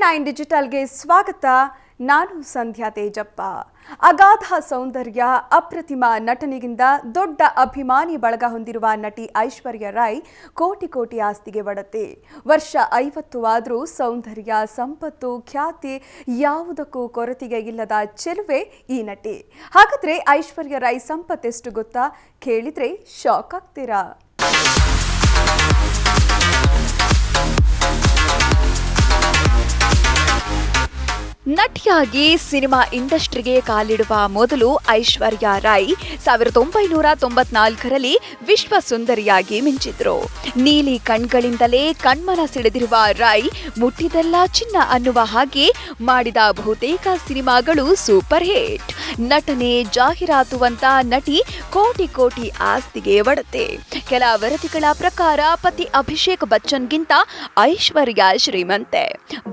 Nine ಡಿಜಿಟಲ್ಗೆ ಸ್ವಾಗತ. ನಾನು ಸಂಧ್ಯಾ ತೇಜಪ್ಪ. ಅಗಾಧ ಸೌಂದರ್ಯ, ಅಪ್ರತಿಮ ನಟನಿಗಿಂತ ದೊಡ್ಡ ಅಭಿಮಾನಿ ಬಳಗ ಹೊಂದಿರುವ ನಟಿ ಐಶ್ವರ್ಯ ರಾಯ್ ಕೋಟಿ ಕೋಟಿ ಆಸ್ತಿಗೆ ಒಡತೆ. ವರ್ಷ ಐವತ್ತು ಆದರೂ ಸೌಂದರ್ಯ, ಸಂಪತ್ತು, ಖ್ಯಾತಿ ಯಾವುದಕ್ಕೂ ಕೊರತೆಗೆ ಇಲ್ಲದ ಚೆಲುವೆ ಈ ನಟಿ. ಹಾಗಾದ್ರೆ ಐಶ್ವರ್ಯ ರಾಯ್ ಸಂಪತ್ತೆಷ್ಟು ಗೊತ್ತಾ? ಕೇಳಿದ್ರೆ ಶಾಕ್ ಆಗ್ತೀರಾ? ನಟಿಯಾಗಿ ಸಿನಿಮಾ ಇಂಡಸ್ಟ್ರಿಗೆ ಕಾಲಿಡುವ ಮೊದಲು ಐಶ್ವರ್ಯ ರಾಯ್ ಸಾವಿರದ ಒಂಬೈನೂರ ತೊಂಬತ್ನಾಲ್ಕರಲ್ಲಿ ವಿಶ್ವ ಸುಂದರಿಯಾಗಿ ಮಿಂಚಿದ್ರು. ನೀಲಿ ಕಣ್ಗಳಿಂದಲೇ ಕಣ್ಮನ ಸೆಳೆದಿರುವ ರಾಯ್ ಮುಟ್ಟಿದೆಲ್ಲ ಚಿನ್ನ ಅನ್ನುವ ಹಾಗೆ ಮಾಡಿದ ಬಹುತೇಕ ಸಿನಿಮಾಗಳು ಸೂಪರ್ ಹಿಟ್. ನಟನೆ ಜಾಹೀರಾತುವಂತ ನಟಿ ಕೋಟಿ ಕೋಟಿ ಆಸ್ತಿಗೆ ಒಡತೆ. ಕೆಲ ವರದಿಗಳ ಪ್ರಕಾರ ಪತಿ ಅಭಿಷೇಕ್ ಬಚ್ಚನ್ಗಿಂತ ಐಶ್ವರ್ಯ ಶ್ರೀಮಂತೆ.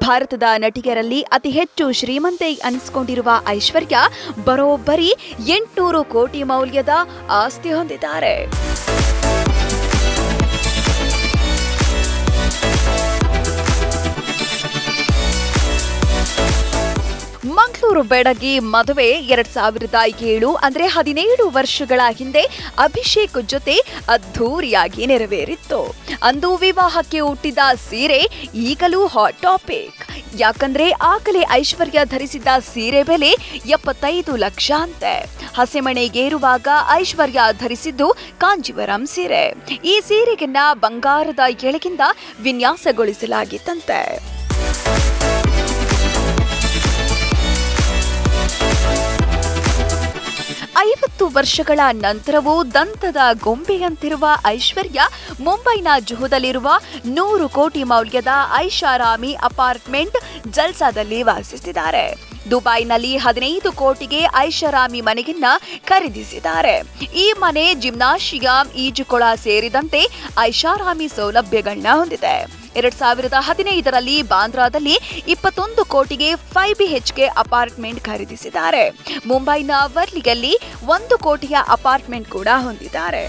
ಭಾರತದ ನಟಿಗರಲ್ಲಿ ಅತಿ ಹೆಚ್ಚು ಶ್ರೀಮಂತೆ ಅನಿಸ್ಕೊಂಡಿರುವ ಐಶ್ವರ್ಯ ಬರೋಬ್ಬರಿ ಎಂಟುನೂರು ಕೋಟಿ ಮೌಲ್ಯದ ಆಸ್ತಿ ಹೊಂದಿದ್ದಾರೆ. ಮಂಗಳೂರು ಬೆಡಗಿ ಮದುವೆ ಎರಡ್ ಸಾವಿರದ ಏಳು ಅಂದ್ರೆ ಹದಿನೇಳು ವರ್ಷಗಳ ಹಿಂದೆ ಅಭಿಷೇಕ್ ಜೊತೆ ಅದ್ಧೂರಿಯಾಗಿ ನೆರವೇರಿತ್ತು. ಅಂದು ವಿವಾಹಕ್ಕೆ ಹುಟ್ಟಿದ ಸೀರೆ ಈಗಲೂ ಹಾಟ್ ಟಾಪಿಕ್ ಯಾಕಂದ್ರೆ ಆಗಲೇ ಐಶ್ವರ್ಯ ಧರಿಸಿದ್ದ ಸೀರೆ ಬೆಲೆ ಎಪ್ಪತ್ತೈದು ಲಕ್ಷ ಅಂತೆ. ಹಸೆಮಣೆಗೇರುವಾಗ ಐಶ್ವರ್ಯ ಧರಿಸಿದ್ದು ಕಾಂಜೀವರಂ ಸೀರೆ. ಈ ಸೀರೆಗೆನ್ನ ಬಂಗಾರದ ಎಳೆಗಿಂದ ವಿನ್ಯಾಸಗೊಳಿಸಲಾಗಿತ್ತಂತೆ. ಐವತ್ತು ವರ್ಷಗಳ ನಂತರವೂ ದಂತದ ಗೊಂಬೆಯಂತಿರುವ ಐಶ್ವರ್ಯ ಮುಂಬೈನ ಜುಹುದಲ್ಲಿರುವ ನೂರು ಕೋಟಿ ಮೌಲ್ಯದ ಐಷಾರಾಮಿ ಅಪಾರ್ಟ್ಮೆಂಟ್ ಜಲ್ಸಾದಲ್ಲಿ ವಾಸಿಸಿದ್ದಾರೆ ದುಬೈನಲ್ಲಿ ಹದಿನೈದು ಕೋಟಿಗೆ ಐಷಾರಾಮಿ ಮನೆಯನ್ನ ಖರೀದಿಸಿದ್ದಾರೆ. ಈ ಮನೆ ಜಿಮ್ನಾಶಿಯಂ, ಈಜುಕೊಳ ಸೇರಿದಂತೆ ಐಷಾರಾಮಿ ಸೌಲಭ್ಯಗಳನ್ನ ಹೊಂದಿದೆ. ಎರಡ್ ಸಾವಿರದ ಹದಿನೈದರಲ್ಲಿ ಬಾಂದ್ರಾದಲ್ಲಿ ಇಪ್ಪತ್ತೊಂದು ಕೋಟಿಗೆ ಫೈವ್ ಬಿ ಗೆ ಅಪಾರ್ಟ್ಮೆಂಟ್ ಖರೀದಿಸಿದ್ದಾರೆ. ಮುಂಬೈನ ವರ್ಲಿಯಲ್ಲಿ ಒಂದು ಕೋಟಿಯ ಅಪಾರ್ಟ್ಮೆಂಟ್ ಕೂಡ ಹೊಂದಿದ್ದಾರೆ.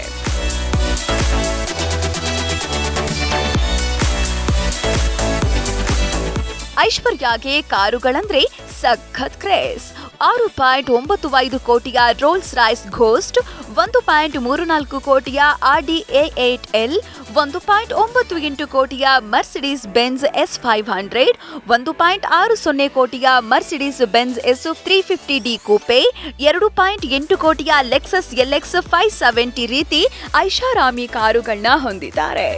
ಐಶ್ವರ್ಯಾಗೆ ಕಾರುಗಳಂದ್ರೆ ಸಖತ್ ಕ್ರೇಸ್ ಆರು ಪಾಯಿಂಟ್ ಒಂಬತ್ತು ಐದು ಕೋಟಿಯ ರೋಲ್ಸ್ ರಾಯ್ಸ್ ಘೋಸ್ಟ್, ಒಂದು ಪಾಯಿಂಟ್ ಮೂರು ನಾಲ್ಕು ಕೋಟಿಯ ಆರ್ ಡಿ ಏಟ್ ಎಲ್, ಒಂದು ಪಾಯಿಂಟ್ ಒಂಬತ್ತು ಎಂಟು ಕೋಟಿಯ Mercedes Benz S five hundred, ಒಂದು ಪಾಯಿಂಟ್ ಆರು ಸೊನ್ನೆ ಕೋಟಿಯ Mercedes Benz S three fifty D coupe, ಎರಡು ಪಾಯಿಂಟ್ ಎಂಟು ಕೋಟಿಯ ಲೆಕ್ಸಸ್ ಎಲ್ಎಕ್ಸ್ ಫೈವ್ ಸೆವೆಂಟಿ ರೀತಿ ಐಷಾರಾಮಿ ಕಾರುಗಳನ್ನ ಹೊಂದಿದ್ದಾರೆ.